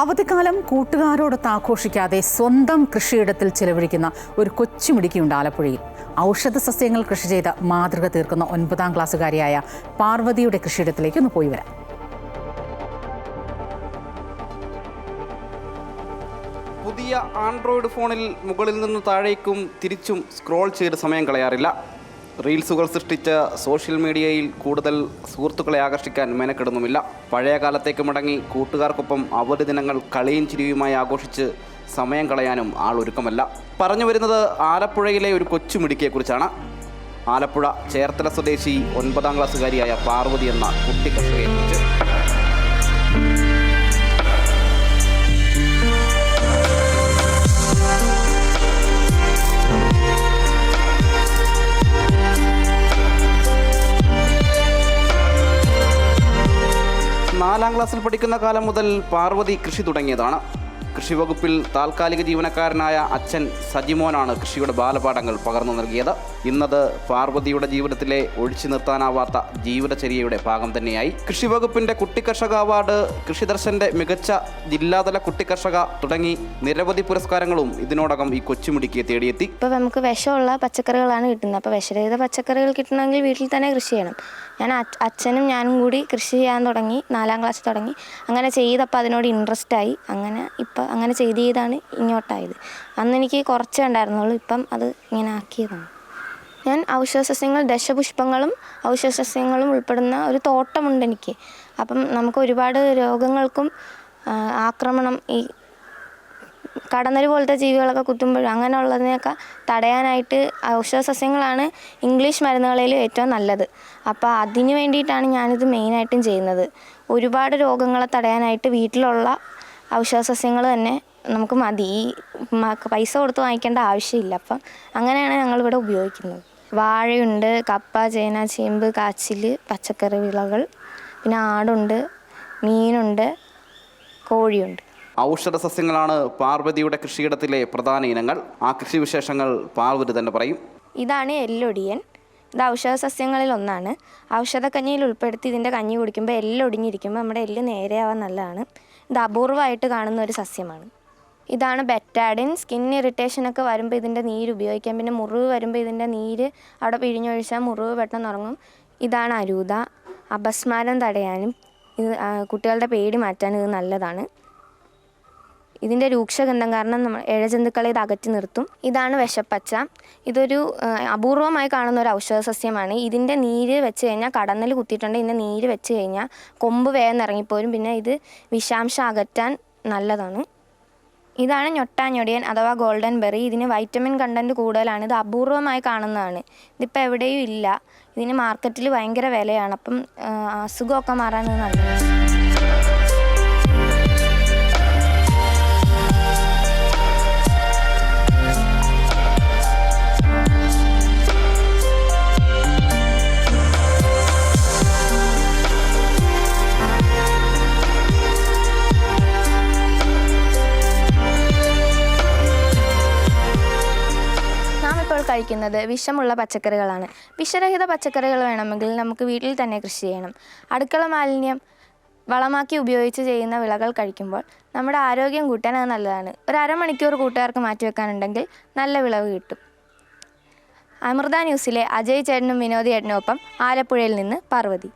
അവധിക്കാലം കൂട്ടുകാരോടൊത്ത് ആഘോഷിക്കാതെ സ്വന്തം കൃഷിയിടത്തിൽ ചിലവഴിക്കുന്ന ഒരു കൊച്ചുമിടുക്കിയുണ്ട് ആലപ്പുഴയിൽ. ഔഷധ സസ്യങ്ങൾ കൃഷി ചെയ്ത മാതൃക തീർക്കുന്ന ഒൻപതാം ക്ലാസ്സുകാരിയായ പാർവതിയുടെ കൃഷിയിടത്തിലേക്ക് ഒന്ന് പോയി വരാം. പുതിയ ആൻഡ്രോയിഡ് ഫോണിൽ മുകളിൽ നിന്ന് താഴേക്കും തിരിച്ചും സ്ക്രോൾ ചെയ്ത് സമയം കളയാറില്ല. റീൽസുകൾ സൃഷ്ടിച്ച് സോഷ്യൽ മീഡിയയിൽ കൂടുതൽ സുഹൃത്തുക്കളെ ആകർഷിക്കാൻ മെനക്കെടുന്നുമില്ല. പഴയ കാലത്തേക്ക് മടങ്ങി കൂട്ടുകാർക്കൊപ്പം അവധി ദിനങ്ങൾ കളിയും ചിരിയുമായി ആഘോഷിച്ച് സമയം കളയാനും ആൾ ഒരുക്കമല്ല പറഞ്ഞു വരുന്നത് ആലപ്പുഴയിലെ ഒരു കൊച്ചുമിടുക്കിയെക്കുറിച്ചാണ്. ആലപ്പുഴ ചേർത്തല സ്വദേശി ഒൻപതാം ക്ലാസ്സുകാരിയായ പാർവതി എന്ന കുട്ടി നാലാം ക്ലാസ്സിൽ പഠിക്കുന്ന കാലം മുതൽ പാർവതി കൃഷി തുടങ്ങിയതാണ്. കൃഷി വകുപ്പിൽ താൽക്കാലിക ജീവനക്കാരനായ അച്ഛൻ സജിമോനാണ് കൃഷിയുടെ ബാലപാഠങ്ങൾ പകർന്നു നൽകിയത്. ഇന്നത് പാർവതിയുടെ ജീവിതത്തിലെ ഒഴിച്ചു നിർത്താനാവാത്ത ജീവിതചര്യയുടെ ഭാഗം തന്നെയായി. കൃഷി വകുപ്പിന്റെ കുട്ടിക്കർഷക അവാർഡ് കൃഷിദർശന്റെ മികച്ച ജില്ലാതല കുട്ടിക്കർഷക തുടങ്ങി നിരവധി പുരസ്കാരങ്ങളും ഇതിനോടകം ഈ കൊച്ചുമിടിക്ക് തേടിയെത്തി. ഇപ്പോൾ നമുക്ക് വിഷമുള്ള പച്ചക്കറികളാണ് കിട്ടുന്നത്. അപ്പോൾ വിഷരഹിത പച്ചക്കറികൾ കിട്ടണമെങ്കിൽ വീട്ടിൽ തന്നെ കൃഷി ചെയ്യണം. ഞാൻ അച്ഛനും ഞാനും കൂടി കൃഷി ചെയ്യാൻ തുടങ്ങി നാലാം ക്ലാസ് തുടങ്ങി. അങ്ങനെ ചെയ്തപ്പോൾ അതിനോട് ഇൻട്രസ്റ്റ് ആയി. അങ്ങനെ ഇപ്പം അങ്ങനെ ചെയ്ത് ചെയ്താണ് ഇങ്ങോട്ടായത്. അന്ന് എനിക്ക് കുറച്ചേ ഉണ്ടായിരുന്നുള്ളൂ ഇപ്പം അത് ഇങ്ങനെ ആക്കിയതാണ്. ഞാൻ ഔഷധസസ്യങ്ങൾ ദശപുഷ്പങ്ങളും ഔഷധസസ്യങ്ങളും ഉൾപ്പെടുന്ന ഒരു തോട്ടമുണ്ട് എനിക്ക്. അപ്പം നമുക്ക് ഒരുപാട് രോഗങ്ങൾക്കും ആക്രമണം ഈ കടന്നൽ പോലത്തെ ജീവികളൊക്കെ കുത്തുമ്പോൾ അങ്ങനെയുള്ളതിനെയൊക്കെ തടയാനായിട്ട് ഔഷധസസ്യങ്ങളാണ് ഇംഗ്ലീഷ് മരുന്നുകളിൽ ഏറ്റവും നല്ലത്. അപ്പോൾ അതിന് വേണ്ടിയിട്ടാണ് ഞാനിത് മെയിനായിട്ടും ചെയ്യുന്നത്. ഒരുപാട് രോഗങ്ങളെ തടയാനായിട്ട് വീട്ടിലുള്ള ഔഷധ സസ്യങ്ങൾ തന്നെ നമുക്ക് മതി. ഈ പൈസ കൊടുത്ത് വാങ്ങിക്കേണ്ട ആവശ്യമില്ല. അപ്പം അങ്ങനെയാണ് ഞങ്ങളിവിടെ ഉപയോഗിക്കുന്നത്. വാഴയുണ്ട് കപ്പ ചേന ചേമ്പ് കാച്ചിൽ പച്ചക്കറി വിളകൾ പിന്നെ ആടുണ്ട് മീനുണ്ട് കോഴിയുണ്ട്. ഔഷധ സസ്യങ്ങളാണ് പാർവതിയുടെ കൃഷിയിടത്തിലെ പ്രധാന ഇനങ്ങൾ. ആ കൃഷി വിശേഷങ്ങൾ പാർവതി തന്നെ പറയും. ഇതാണ് എല്ലൊടിയൻ. ഇത് ഔഷധ സസ്യങ്ങളിൽ ഒന്നാണ്. ഔഷധ കഞ്ഞിയിൽ ഉൾപ്പെടുത്തി ഇതിന്റെ കഞ്ഞി കുടിക്കുമ്പോൾ എല്ലൊടിഞ്ഞിരിക്കുമ്പോൾ നമ്മുടെ എല്ല് നേരെയാവാൻ നല്ലതാണ്. ഇത് അപൂർവമായിട്ട് കാണുന്ന ഒരു സസ്യമാണ്. ഇതാണ് ബെറ്റാഡിൻ. സ്കിൻ ഇറിറ്റേഷൻ ഒക്കെ വരുമ്പോൾ ഇതിന്റെ നീര് ഉപയോഗിക്കാം. പിന്നെ മുറിവ് വരുമ്പോൾ ഇതിന്റെ നീര് അവിടെ പിഴിഞ്ഞൊഴിച്ചാൽ മുറിവ് പെട്ടെന്ന് ഉറങ്ങും. ഇതാണ് അരൂത. അപസ്മാരം തടയാനും ഇത് കുട്ടികളുടെ പേടി മാറ്റാനും ഇത് നല്ലതാണ്. ഇതിന്റെ രൂക്ഷഗന്ധം കാരണം നമ്മൾ ഇഴജന്തുക്കളെ ഇത് അകറ്റി നിർത്തും. ഇതാണ് വിഷപ്പച്ച ഇതൊരു അപൂർവമായി കാണുന്ന ഒരു ഔഷധ സസ്യമാണ്. ഇതിന്റെ നീര് വെച്ച് കഴിഞ്ഞാൽ കടന്നൽ കുത്തിയിട്ടുണ്ട്. ഇതിന്റെ നീര് വെച്ച് കഴിഞ്ഞാൽ കൊമ്പ് വേഗം ഇറങ്ങിപ്പോരും. പിന്നെ ഇത് വിഷാംശം അകറ്റാൻ നല്ലതാണ്. ഇതാണ് ഞൊട്ടാഞ്ഞൊടിയൻ അഥവാ ഗോൾഡൻ ബെറി. ഇതിന് വൈറ്റമിൻ കണ്ടന്റ് കൂടുതലാണ്. ഇത് അപൂർവമായി കാണുന്നതാണ്. ഇതിപ്പോൾ എവിടെയും ഇല്ല. ഇതിന് മാർക്കറ്റിൽ ഭയങ്കര വിലയാണ്. അപ്പം അസുഖമൊക്കെ മാറാൻ നല്ലതാണ്. കഴിക്കുന്നത് വിഷമുള്ള പച്ചക്കറികളാണ്. വിഷരഹിത പച്ചക്കറികൾ വേണമെങ്കിൽ നമുക്ക് വീട്ടിൽ തന്നെ കൃഷി ചെയ്യണം. അടുക്കള മാലിന്യം വളമാക്കി ഉപയോഗിച്ച് ചെയ്യുന്ന വിളകൾ കഴിക്കുമ്പോൾ നമ്മുടെ ആരോഗ്യം കൂട്ടാൻ അത് നല്ലതാണ്. ഒരു അരമണിക്കൂർ കൂട്ടുകാർക്ക് മാറ്റിവെക്കാനുണ്ടെങ്കിൽ നല്ല വിളവ് കിട്ടും. അമൃത ന്യൂസിലെ അജയ് ചേട്ടനും വിനോദ് ചേട്ടനും ഒപ്പം ആലപ്പുഴയിൽ നിന്ന് പാർവതി.